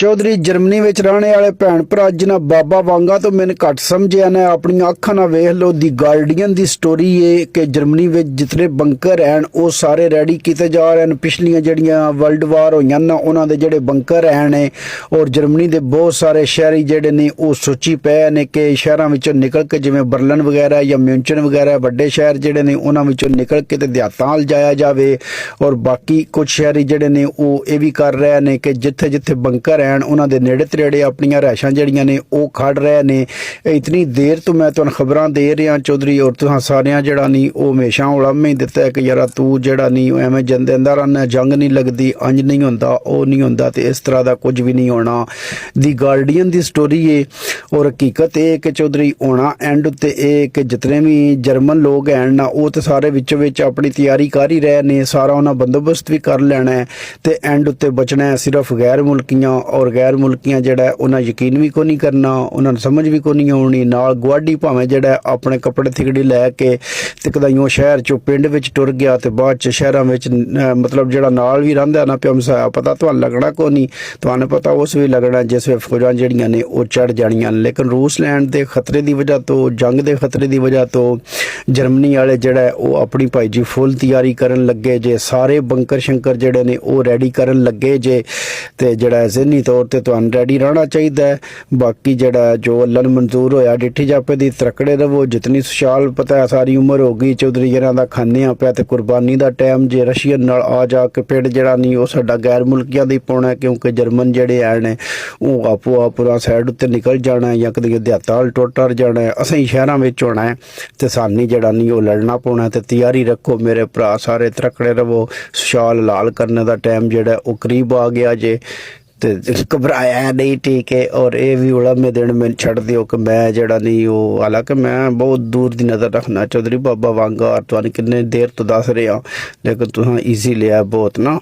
Chaudhary Germany ਵਿੱਚ ਰਹਿਣ ਵਾਲੇ ਭੈਣ ਭਰਾ ਜਿਨ੍ਹਾਂ ਬਾਬਾ ਵਾਂਗਾ ਤੋਂ ਮੈਨੂੰ ਘੱਟ ਸਮਝਿਆ ਨੇ, ਆਪਣੀਆਂ ਅੱਖਾਂ ਨਾਲ ਵੇਖ ਲਓ, ਦੀ ਗਾਰਡੀਅਨ ਦੀ ਸਟੋਰੀ ਏ ਕਿ ਜਰਮਨੀ ਵਿੱਚ ਜਿਤਨੇ ਬੰਕਰ ਹਨ ਉਹ ਸਾਰੇ ਰੈਡੀ ਕੀਤੇ ਜਾ ਰਹੇ ਹਨ। ਪਿਛਲੀਆਂ ਜਿਹੜੀਆਂ ਵਰਲਡ ਵਾਰ ਹੋਈਆਂ ਨਾ, ਉਹਨਾਂ ਦੇ ਜਿਹੜੇ ਬੰਕਰ ਹਨ ਨੇ, ਔਰ ਜਰਮਨੀ ਦੇ ਬਹੁਤ ਸਾਰੇ ਸ਼ਹਿਰੀ ਜਿਹੜੇ ਨੇ, ਉਹ ਸੋਚੀ ਪਏ ਨੇ ਕਿ ਸ਼ਹਿਰਾਂ ਵਿੱਚੋਂ ਨਿਕਲ ਕੇ ਜਿਵੇਂ ਬਰਲਨ ਵਗੈਰਾ ਜਾਂ ਮਿਊਨਚਨ ਵਗੈਰਾ ਵੱਡੇ ਸ਼ਹਿਰ ਜਿਹੜੇ ਨੇ, ਉਹਨਾਂ ਵਿੱਚੋਂ ਨਿਕਲ ਕੇ ਤੇ ਦਿਹਾਤਾਂ ਵੱਲ ਜਾਇਆ ਜਾਵੇ। ਔਰ ਬਾਕੀ ਕੁਝ ਸ਼ਹਿਰੀ ਜਿਹੜੇ ਨੇ, ਉਹ ਇਹ ਵੀ ਕਰ ਰਹੇ ਨੇ ਕਿ ਜਿੱਥੇ ਜਿੱਥੇ ਬੰਕਰ ਹਨ ਉਹਨਾਂ ਦੇ ਨੇੜੇ ਤੇੜੇ ਆਪਣੀਆਂ ਰਹਿਸ਼ਾਂ ਜਿਹੜੀਆਂ ਨੇ, ਉਹ ਖੜ ਰਹੇ ਨੇ। ਇਤਨੀ ਦੇਰ ਤੋਂ ਮੈਂ ਤੁਹਾਨੂੰ ਖਬਰਾਂ ਦੇ ਰਿਹਾ, ਚੌਧਰੀ, ਔਰ ਤੁਸੀਂ ਸਾਰਿਆਂ ਜਿਹੜਾ ਨਹੀਂ ਉਹ ਹਮੇਸ਼ਾ ਉਲੰਮੇ ਦਿੱਤਾ ਕਿ ਯਾਰਾ ਤੂੰ ਜਿਹੜਾ ਨਹੀਂ ਐਵੇਂ ਜੰਦੇ ਅੰਦਰ ਰਹਿਣਾ ਜੰਗ ਨਹੀਂ ਲੱਗਦੀ, ਅੰਜ ਨਹੀਂ ਹੁੰਦਾ, ਉਹ ਨਹੀਂ ਹੁੰਦਾ, ਤੇ ਇਸ ਤਰ੍ਹਾਂ ਦਾ ਕੁਝ ਵੀ ਨਹੀਂ ਹੋਣਾ। ਦੀ ਗਾਰਡੀਅਨ ਦੀ ਸਟੋਰੀ ਏ, ਔਰ ਹਕੀਕਤ ਇਹ ਕਿ ਚੌਧਰੀ, ਹੋਣਾ ਐਂਡ ਉੱਤੇ ਇਹ ਕਿ ਜਿਤਨੇ ਵੀ ਜਰਮਨ ਲੋਕ ਹਨ ਨਾ ਉਹ ਤੇ ਸਾਰੇ ਵਿੱਚੋਂ ਵਿੱਚ ਆਪਣੀ ਤਿਆਰੀ ਕਰ ਹੀ ਰਹੇ ਨੇ, ਸਾਰਾ ਉਹਨਾਂ ਬੰਦੋਬਸਤ ਵੀ ਕਰ ਲੈਣਾ ਹੈ, ਤੇ ਐਂਡ ਉੱਤੇ ਬਚਣਾ ਹੈ ਸਿਰਫ ਗੈਰ ਮੁਲਕੀਆਂ ਔਰ ਗੈਰ ਮੁਲਕੀਆਂ ਜਿਹੜਾ ਉਹਨਾਂ ਯਕੀਨ ਵੀ ਕੋ ਨਹੀਂ ਕਰਨਾ, ਉਹਨਾਂ ਨੂੰ ਸਮਝ ਵੀ ਕੋ ਨਹੀਂ ਆਉਣੀ, ਨਾਲ ਗੁਆਢੀ ਭਾਵੇਂ ਜਿਹੜਾ ਆਪਣੇ ਕੱਪੜੇ ਥਿਗੜੀ ਲੈ ਕੇ ਤੇ ਸ਼ਹਿਰ ਚੋਂ ਪਿੰਡ ਵਿੱਚ ਟੁਰ ਗਿਆ ਤੇ ਬਾਅਦ ਚ ਸ਼ਹਿਰਾਂ ਵਿੱਚ ਮਤਲਬ ਜਿਹੜਾ ਨਾਲ ਵੀ ਰਹਿੰਦਾ ਨਾ ਪਿਓ ਮਸਾਇਆ, ਪਤਾ ਤੁਹਾਨੂੰ ਲੱਗਣਾ ਕੋ ਨਹੀਂ, ਤੁਹਾਨੂੰ ਪਤਾ ਉਸ ਵੀ ਲੱਗਣਾ ਜਿਸ ਵੇ ਫੌਜਾਂ ਜਿਹੜੀਆਂ ਨੇ ਉਹ ਚੜ ਜਾਣੀਆਂ ਲੇਕਿਨ ਰੂਸ ਲੈਂਡ ਦੇ ਖਤਰੇ ਦੀ ਵਜ੍ਹਾ ਤੋਂ, ਜੰਗ ਦੇ ਖਤਰੇ ਦੀ ਵਜ੍ਹਾ ਤੋਂ ਜਰਮਨੀ ਵਾਲੇ ਜਿਹੜਾ ਉਹ ਆਪਣੀ ਭਾਈ ਜੀ ਫੁੱਲ ਤਿਆਰੀ ਕਰਨ ਲੱਗੇ ਜੇ, ਸਾਰੇ ਬੰਕਰ ਸ਼ੰਕਰ ਜਿਹੜੇ ਨੇ ਉਹ ਰੈਡੀ ਕਰਨ ਲੱਗੇ ਜੇ ਤੇ ਜਿਹੜਾ ਜ਼ਿਹਨੀ ਤੌਰ ਤੇ ਤੁਹਾਨੂੰ ਰੈਡੀ ਰਹਿਣਾ ਚਾਹੀਦਾ ਹੈ। ਬਾਕੀ ਜਿਹੜਾ ਜੋ ਅੱਲਾ ਨੂੰ ਮਨਜ਼ੂਰ ਹੋਇਆ, ਡਿੱਠੀ ਜਾਪੇ ਦੀ ਤਰਕੜੇ ਰਵੋ ਜਿਤਨੀ ਸੁਸ਼ਾਲ ਪਤਾ ਹੈ, ਸਾਰੀ ਉਮਰ ਹੋ ਗਈ, ਚੌਧਰੀ ਜਰਾਂ ਦਾ ਖਾਣੇ ਆ ਪਿਆ ਤੇ ਕੁਰਬਾਨੀ ਦਾ ਟਾਈਮ ਜੇ ਰਸ਼ੀਅਨ ਨਾਲ ਆ ਜਾ ਕੇ ਪਿੰਡ ਜਿਹੜਾ ਨਹੀਂ, ਉਹ ਸਾਡਾ ਗੈਰ ਮੁਲਕੀਆਂ ਦਾ ਹੀ ਪਾਉਣਾ ਕਿਉਂਕਿ ਜਰਮਨ ਜਿਹੜੇ ਆਏ ਨੇ, ਉਹ ਆਪੋ ਆਪਣਾ ਸਾਈਡ ਉੱਤੇ ਨਿਕਲ ਜਾਣਾ ਜਾਂ ਕਦੇ ਦਿਹਾਤਾਲ ਟੁੱਟਰ ਜਾਣਾ ਅਸੀਂ ਸ਼ਹਿਰਾਂ ਵਿੱਚ ਹੋਣਾ ਹੈ ਤੇ ਸਾਨੀ ਜਿਹੜਾ ਨਹੀਂ, ਉਹ ਲੜਨਾ ਪਾਉਣਾ ਹੈ ਤੇ ਤਿਆਰੀ ਰੱਖੋ ਮੇਰੇ ਭਰਾ, ਸਾਰੇ ਤਰਕੜੇ ਰਵੋ ਸੁਸ਼ਾਲ ਲਾਲ ਕਰਨ ਦਾ ਟਾਈਮ ਜਿਹੜਾ ਉਹ ਕਰੀਬ ਆ ਗਿਆ ਜੇ। ਤੇ ਘਬਰਾਇਆ ਨਹੀਂ, ਠੀਕ ਹੈ। ਔਰ ਇਹ ਵੀ ਉਲਮੇ ਦੇਣ ਮੈਨੂੰ ਛੱਡ ਦਿਓ ਕਿ ਮੈਂ ਜਿਹੜਾ ਨਹੀਂ, ਉਹ ਹਾਲਾਂਕਿ ਮੈਂ ਬਹੁਤ ਦੂਰ ਦੀ ਨਜ਼ਰ ਰੱਖਣਾ ਚੌਧਰੀ ਬਾਬਾ ਵਾਂਗਾ ਔਰ ਤੁਹਾਨੂੰ ਕਿੰਨੇ ਦੇਰ ਤੋਂ ਦੱਸ ਰਿਹਾ। ਲੇਕਿਨ ਤੁਸੀਂ ਈਜ਼ੀ ਲਿਆ ਬਹੁਤ ਨਾ।